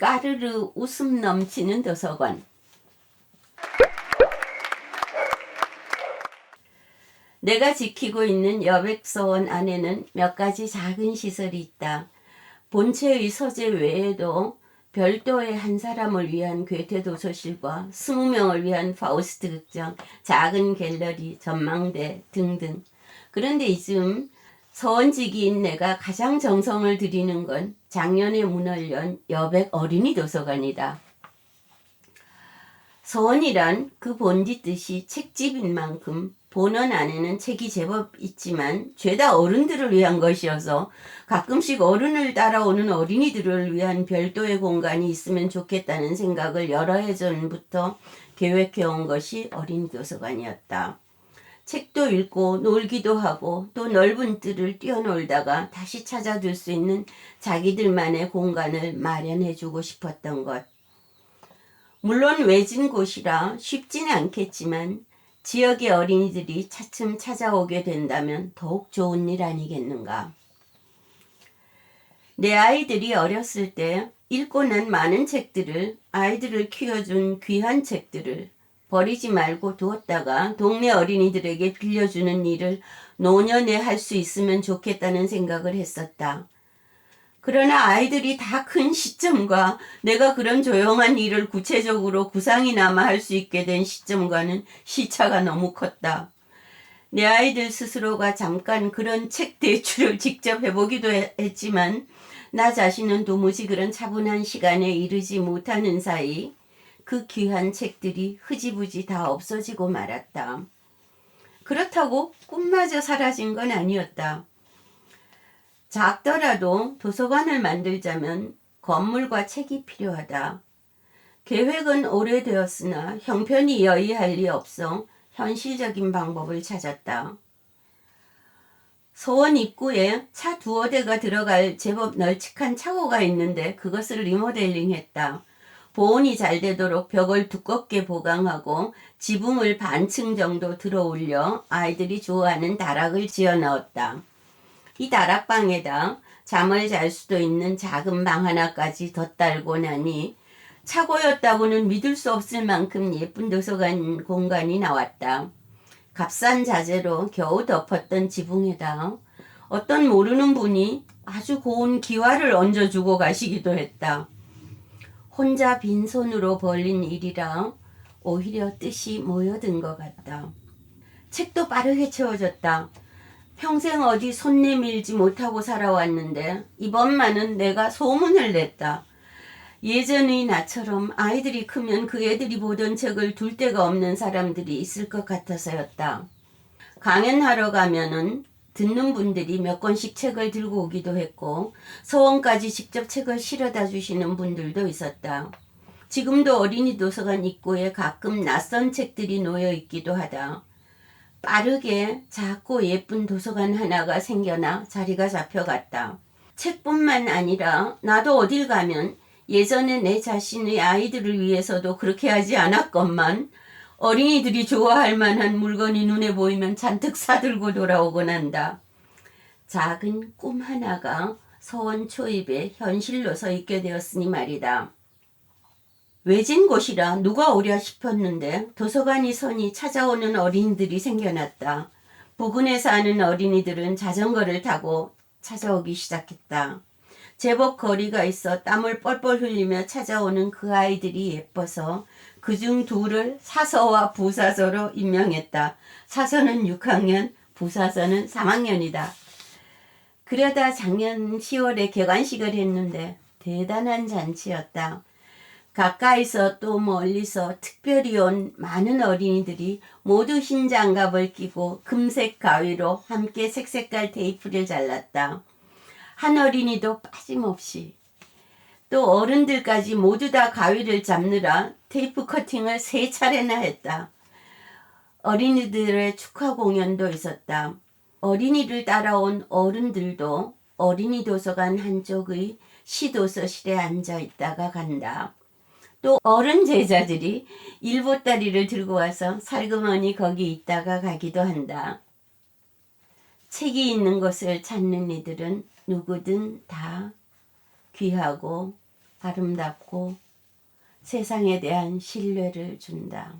까르르 웃음 넘치는 도서관. 내가 지키고 있는 여백서원 안에는 몇 가지 작은 시설이 있다. 본체의 서재 외에도 별도의 한 사람을 위한 괴테 도서실과 스무 명을 위한 파우스트 극장, 작은 갤러리, 전망대 등등. 그런데 이쯤 서원직인 내가 가장 정성을 들이는 건 작년에 문을 연 여백 어린이 도서관이다. 서원이란 그 본디 뜻이 책집인 만큼 본원 안에는 책이 제법 있지만 죄다 어른들을 위한 것이어서 가끔씩 어른을 따라오는 어린이들을 위한 별도의 공간이 있으면 좋겠다는 생각을 여러 해 전부터 계획해온 것이 어린이 도서관이었다. 책도 읽고 놀기도 하고 또 넓은 뜰을 뛰어놀다가 다시 찾아들 수 있는 자기들만의 공간을 마련해 주고 싶었던 것. 물론 외진 곳이라 쉽지는 않겠지만 지역의 어린이들이 차츰 찾아오게 된다면 더욱 좋은 일 아니겠는가. 내 아이들이 어렸을 때 읽고 난 많은 책들을 아이들을 키워준 귀한 책들을 버리지 말고 두었다가 동네 어린이들에게 빌려주는 일을 노년에 할 수 있으면 좋겠다는 생각을 했었다. 그러나 아이들이 다 큰 시점과 내가 그런 조용한 일을 구체적으로 구상이나마 할 수 있게 된 시점과는 시차가 너무 컸다. 내 아이들 스스로가 잠깐 그런 책 대출을 직접 해보기도 해- 했지만 나 자신은 도무지 그런 차분한 시간에 이르지 못하는 사이 그 귀한 책들이 흐지부지 다 없어지고 말았다. 그렇다고 꿈마저 사라진 건 아니었다. 작더라도 도서관을 만들자면 건물과 책이 필요하다. 계획은 오래되었으나 형편이 여의할 리 없어 현실적인 방법을 찾았다. 소원 입구에 차 두어 대가 들어갈 제법 널찍한 차고가 있는데 그것을 리모델링 했다. 보온이 잘 되도록 벽을 두껍게 보강하고 지붕을 반층 정도 들어 올려 아이들이 좋아하는 다락을 지어 넣었다. 이 다락방에다 잠을 잘 수도 있는 작은 방 하나까지 덧달고 나니 차고였다고는 믿을 수 없을 만큼 예쁜 도서관 공간이 나왔다. 값싼 자재로 겨우 덮었던 지붕에다 어떤 모르는 분이 아주 고운 기와를 얹어주고 가시기도 했다. 혼자 빈손으로 벌린 일이라 오히려 뜻이 모여든 것 같다. 책도 빠르게 채워졌다. 평생 어디 손 내밀지 못하고 살아왔는데 이번만은 내가 소문을 냈다. 예전의 나처럼 아이들이 크면 그 애들이 보던 책을 둘 데가 없는 사람들이 있을 것 같아서였다. 강연하러 가면은 듣는 분들이 몇 권씩 책을 들고 오기도 했고 서원까지 직접 책을 실어다 주시는 분들도 있었다. 지금도 어린이 도서관 입구에 가끔 낯선 책들이 놓여 있기도 하다. 빠르게 작고 예쁜 도서관 하나가 생겨나 자리가 잡혀갔다. 책뿐만 아니라 나도 어딜 가면 예전에 내 자신의 아이들을 위해서도 그렇게 하지 않았건만 어린이들이 좋아할 만한 물건이 눈에 보이면 잔뜩 사들고 돌아오곤 한다. 작은 꿈 하나가 서원 초입에 현실로 서 있게 되었으니 말이다. 외진 곳이라 누가 오랴 싶었는데 도서관이 서니 찾아오는 어린이들이 생겨났다. 부근에 사는 어린이들은 자전거를 타고 찾아오기 시작했다. 제법 거리가 있어 땀을 뻘뻘 흘리며 찾아오는 그 아이들이 예뻐서 그중 둘을 사서와 부사서로 임명했다. 사서는 6학년, 부사서는 3학년이다. 그러다 작년 10월에 개관식을 했는데 대단한 잔치였다. 가까이서 또 멀리서 특별히 온 많은 어린이들이 모두 흰 장갑을 끼고 금색 가위로 함께 색색깔 테이프를 잘랐다. 한 어린이도 빠짐없이 또 어른들까지 모두 다 가위를 잡느라 테이프 커팅을 세 차례나 했다. 어린이들의 축하 공연도 있었다. 어린이를 따라온 어른들도 어린이 도서관 한쪽의 시도서실에 앉아 있다가 간다. 또 어른 제자들이 일보따리를 들고 와서 살그머니 거기 있다가 가기도 한다. 책이 있는 곳을 찾는 이들은 누구든 다 귀하고 아름답고 세상에 대한 신뢰를 준다.